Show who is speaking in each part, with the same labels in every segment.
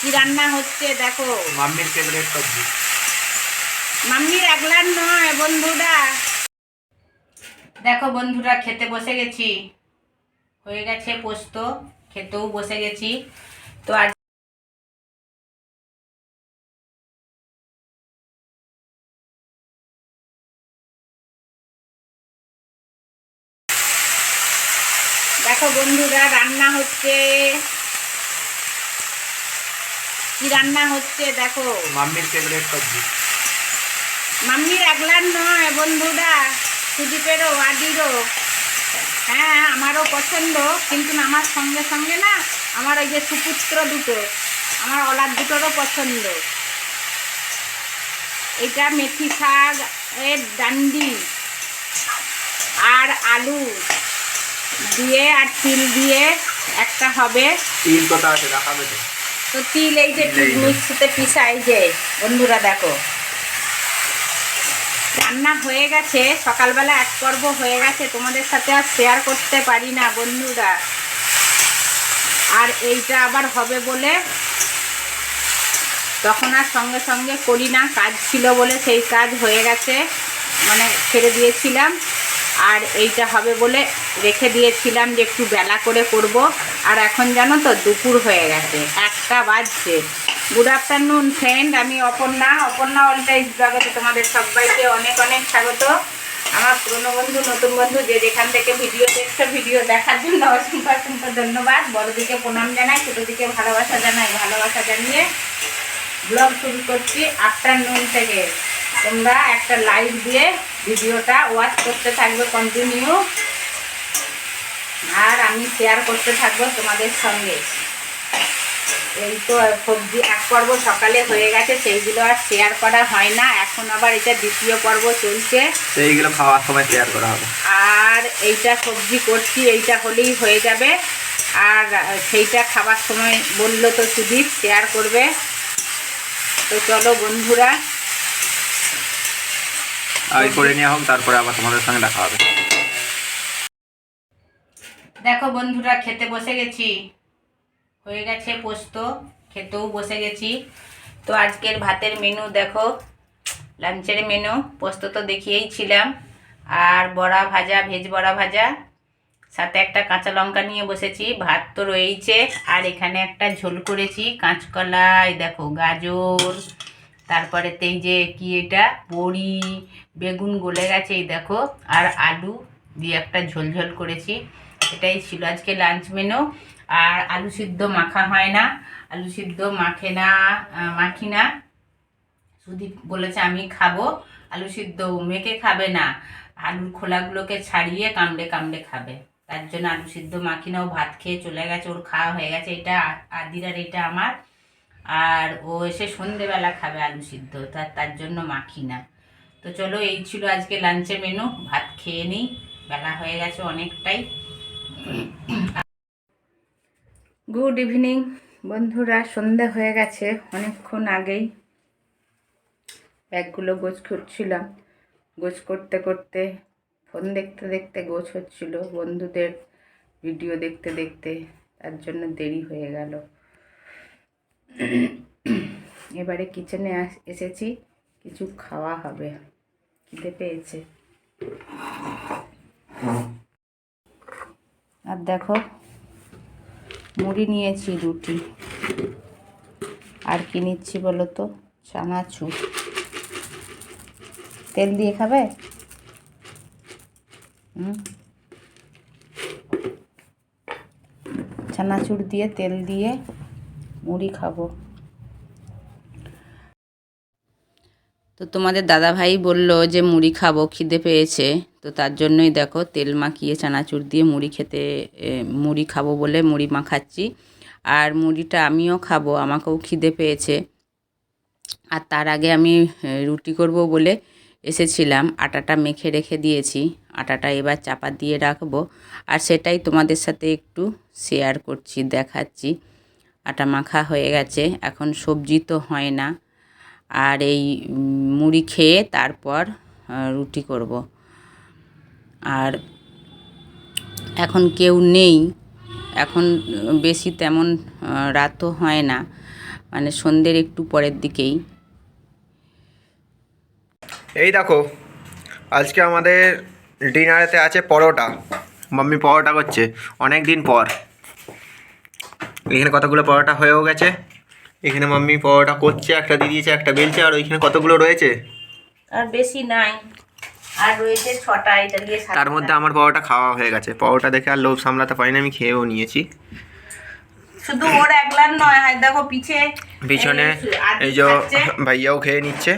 Speaker 1: কি রান্না হচ্ছে দেখো?
Speaker 2: মাম্মির ফেভারিট সবজি।
Speaker 1: মাম্মির একলার নয় বন্ধুরা। দেখো বন্ধুরা খেতে বসে গেছি। হয়ে গেছে পোস্ত খেতেও বসে গেছি। তো আজ দেখো বন্ধুরা রান্না হচ্ছে। কি রান্না হচ্ছে দেখো?
Speaker 2: মাম্মির ফেভারিট সবজি।
Speaker 1: মাম্মির একলার নয় বন্ধুরা। সুদীপেরও আদিরও। হ্যাঁ আমারও পছন্দ কিন্তু আমার সঙ্গে সঙ্গে না আমার ওই যে সুপুত্র দুটো আমার অলার দুটোরও পছন্দ। এটা মেথি শাক এর ডান্ডি আর আলু দিয়ে আর তিল দিয়ে একটা হবে।
Speaker 2: তিল কোথা আছে? দেখাবে তো
Speaker 1: তিল এই যে মিক্সিতে পিসা এই যে। বন্ধুরা দেখো। রান্না হয়ে গেছে সকালবেলা এক পর্ব হয়ে গেছে তোমাদের সাথে আর শেয়ার করতে পারি না বন্ধুরা। আর এইটা আবার হবে বলে তখন আর সঙ্গে সঙ্গে করি না কাজ ছিল বলে সেই কাজ হয়ে গেছে মানে ছেড়ে দিয়েছিলাম। আর এইটা হবে বলে রেখে দিয়েছিলাম যে একটু বেলা করে করব। আর এখন জানো তো দুপুর হয়ে গেছে। একটা বাজছে। গুড আফটারনুন ফ্রেন্ড আমি অপর্ণা। অপর্ণা অলটাইজ জগতে তোমাদের সবাইকে। অনেক অনেক স্বাগত। আমার পুরনো বন্ধু, নতুন বন্ধু, যে যেখান থেকে ভিডিও দেখছ ভিডিও দেখার জন্য অসংখ্য অসংখ্য ধন্যবাদ। বড়দিকে প্রণাম জানাই, ছোটোদিকে ভালোবাসা জানাই, ভালোবাসা জানিয়ে ব্লগ শুরু করছি আফটারনুন থেকে। তোমরা একটা লাইক দিয়ে ভিডিওটা ওয়াচ করতে থাকবে কন্টিনিউ আর আমি শেয়ার করতে থাকব তোমাদের সঙ্গে। এই তো সবজি এক পর্ব সকালে হয়ে গেছে সেইগুলো আর শেয়ার করা হয় না। এখন আবার এটা দ্বিতীয় পর্ব চলছে।
Speaker 2: সেইগুলো খাওয়ার সময় শেয়ার করা হবে।
Speaker 1: আর এইটা সবজি করছি এইটা হলেই হয়ে যাবে। আর সেইটা খাবার সময় বলল তো সুদীপ শেয়ার করবে। তো চলো বন্ধুরা।
Speaker 2: আগে করে নেওয়া হোক তারপরে আবার তোমাদের সঙ্গে দেখা হবে।
Speaker 1: দেখো বন্ধুরা খেতে বসে গেছি। হয়ে গেছে পোস্ত, খেতেও বসে গেছি। তো আজকের ভাতের মেনু দেখো, লাঞ্চের মেনু পোস্ত তো দেখিয়েই ছিলাম। আর বড়া ভাজা, ভেজ বড়া ভাজা, সাথে একটা কাঁচা লঙ্কা নিয়ে বসেছি, ভাত তো রয়েইছে। আর এখানে একটা ঝোল করেছি, কাঁচকলাই, দেখো, গাজর, তারপরে এই যে কি এটা, বড়ি, বেগুন গলে গেছে, এই দেখো, আর আলু দিয়ে একটা ঝোল ঝোল করেছি। এটাই ছিল আজকে লাঞ্চ মেনু আর আলু সিদ্ধ মাখা হয় না। আলু সিদ্ধ মাখে না মাখি না। সুদীপ বলেছে, আমি খাব। আলু সিদ্ধ মেখে খাবে না। আলুর খোলাগুলোকে ছাড়িয়ে কামড়ে কামড়ে খাবে। তার জন্য আলু সিদ্ধ মাখি না। ও ভাত খেয়ে চলে গেছে, ওর খাওয়া হয়ে গেছে। এটা আদিরার এটা আমার। আর ও এসে সন্ধেবেলা খাবে আলু সিদ্ধ। তার তার জন্য মাখি না। তো চলো, এই ছিল আজকে লাঞ্চের মেনু ভাত খেয়ে নিই। বেলা হয়ে গেছে অনেকটাই। Good evening. বন্ধুরা, সন্ধে হয়ে গেছে। অনেকক্ষণ আগেই ব্যাগগুলো গোছ করছিলাম গোছ করতে করতে, ফোন দেখতে দেখতে গোছ হচ্ছিল। বন্ধুদের ভিডিও দেখতে দেখতে তার জন্য দেরি হয়ে গেল। এবারে কিচেনে এসেছি। কিছু খাওয়া হবে। খিদে পেয়েছে। আর দেখো মুড়ি নিয়েছি রুটি আর কি নিচ্ছি বলো তো? চানাচুর তেল দিয়ে খাবে? চানাচুর দিয়ে তেল দিয়ে মুড়ি খাব। তো তোমাদের দাদাভাই বলল যে মুড়ি খাব, খিদে পেয়েছে। তো তার জন্যই দেখো তেল মাখিয়ে চানাচুর দিয়ে মুড়ি খেতে মুড়ি খাব বলে মুড়ি মাখাচ্ছি। আর মুড়িটা আমিও খাব, আমাকেও খিদে পেয়েছে। আর তার আগে আমি রুটি করব বলে এসেছিলাম, আটাটা মেখে রেখে দিয়েছি। আটাটা এবার চাপা দিয়ে রাখব। আর সেটাই তোমাদের সাথে একটু শেয়ার করছি, দেখাচ্ছি। আটা মাখা হয়ে গেছে, এখন সবজি তো হয় না। আর এই মুড়ি খেয়ে তারপর রুটি করব। আর এখন কেউ নেই। এখন বেশি তেমন রাতও হয় না। মানে সন্ধ্যের একটু পরের দিকেই।
Speaker 2: এই দেখো আজকে আমাদের ডিনারেতে আছে পরোটা। মাম্মি পরোটা করছে অনেক দিন পর। এখানে কতগুলো পরোটা হয়েও গেছে? এখানে মাম্মি পরোটা করছে একটা দিয়ে দিয়েছে একটা বেলছে আর ওইখানে কতগুলো রয়েছে?
Speaker 1: আর বেশি নাই। আর রয়েছে ছটা এটা দিয়ে
Speaker 2: তার মধ্যে আমার পরোটা খাওয়া হয়ে গেছে। পরোটা দেখে আর লোভ সামলাতে পারিনি আমি খেয়েও নিয়েছি।
Speaker 1: শুধু ওর একলার নয় হয় দেখো পিছে
Speaker 2: পিছনে এই যে ভাইয়াও খেয়ে নিচ্ছে।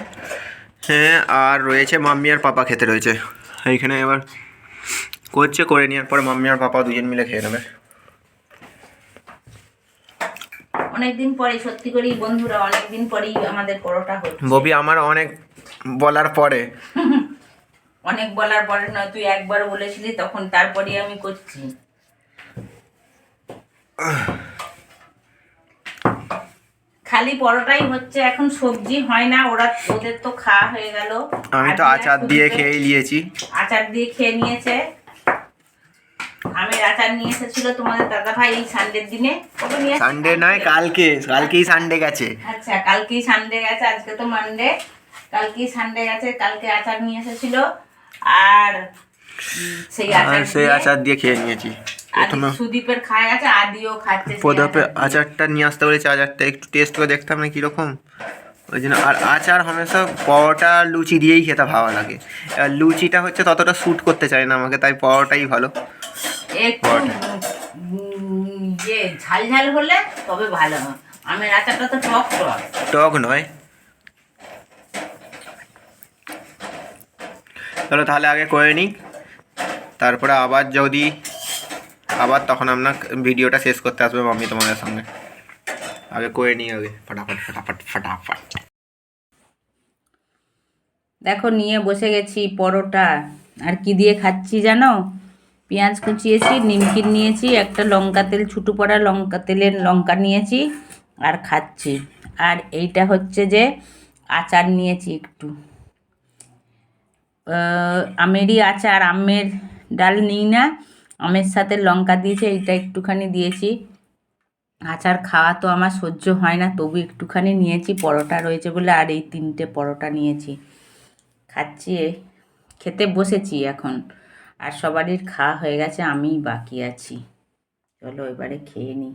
Speaker 2: হ্যাঁ আর রয়েছে মাম্মি আর পাপা খেতে রয়েছে। এইখানে এবার করছে করে নেওয়ার পরে মাম্মি আর পাপা দুজন মিলে খেয়ে নেবে।
Speaker 1: অনেকদিন পরে সত্যি করেই বন্ধুরা অনেকদিন পরেই আমাদের পরোটা হচ্ছে।
Speaker 2: ববি আমার অনেক বলার পরে।
Speaker 1: অনেক বলার পরে নয় তুই একবার বলেছিলি তখন তারপরেই আমি করছি। খালি পরোটাই হচ্ছে এখন সবজি হয় না ওরা ওদের তো খাওয়া হয়ে গেল।
Speaker 2: আমি তো আচার দিয়ে খেয়েই নিয়েছি।
Speaker 1: আচার দিয়ে খেয়ে নিয়েছে। আমের আচার নিয়ে এসেছিল তোমাদের দাদা ভাই এই সানডের দিনে। কবে নিয়ে
Speaker 2: সানডে নয় কালকে? কালকেই সানডে গেছে।
Speaker 1: আচ্ছা কালকেই সানডে গেছে আজকে তো মানডে কালকেই সানডে গেছে কালকে আচার নিয়ে এসেছিল। আর সেই আচার দিয়ে
Speaker 2: খেয়ে নিয়েছি। প্রথমে
Speaker 1: সুদীপের খাওয়া গেছে আদিও খাচ্ছে
Speaker 2: প্রদপে আচারটা নিয়ে আসতে বলেছে আচারটা একটু টেস্ট করে দেখতাম না কীরকম। ওই জন্য আর আচার হামেশা পরোটা লুচি দিয়েই খেতে ভালো লাগে। আর লুচিটা হচ্ছে ততটা স্যুট করতে চায় না আমাকে তাই পরোটাই ভালো।
Speaker 1: ইয়ে ঝাল ঝাল হলে তবে ভালো হয়। আমের আচারটা তো টক টক।
Speaker 2: টক নয় চলো তাহলে আগে করে নিই। তারপরে আবার যদি, আবার তখন আপনার ভিডিওটা শেষ করতে আসবে আমি তোমাদের সঙ্গে। আগে করে নিই আগে, ফটাফট ফটাফট ফটাফট।
Speaker 1: দেখো, নিয়ে বসে গেছি পরোটা। আর কি দিয়ে খাচ্ছি জানো? পেঁয়াজ কুচিয়েছি, নিমকিন নিয়েছি, একটা লঙ্কা তেল, ছুটু পড়া লঙ্কা, তেলের লঙ্কা নিয়েছি আর খাচ্ছি। আর এইটা হচ্ছে যে আচার নিয়েছি একটু। আমেরই আচার, আমের ডাল নিই না। আমের সাথে লঙ্কা দিয়েছে, এইটা একটুখানি দিয়েছি। আচার খাওয়া তো আমার সহ্য হয় না, তবু একটুখানি নিয়েছি, পরোটা রয়েছে বলে আর এই তিনটে পরোটা নিয়েছি। খাচ্ছি, খেতে বসেছি এখন। আর সবারই খাওয়া হয়ে গেছে, আমিই বাকি আছি। চলো এবারে খেয়ে নিই।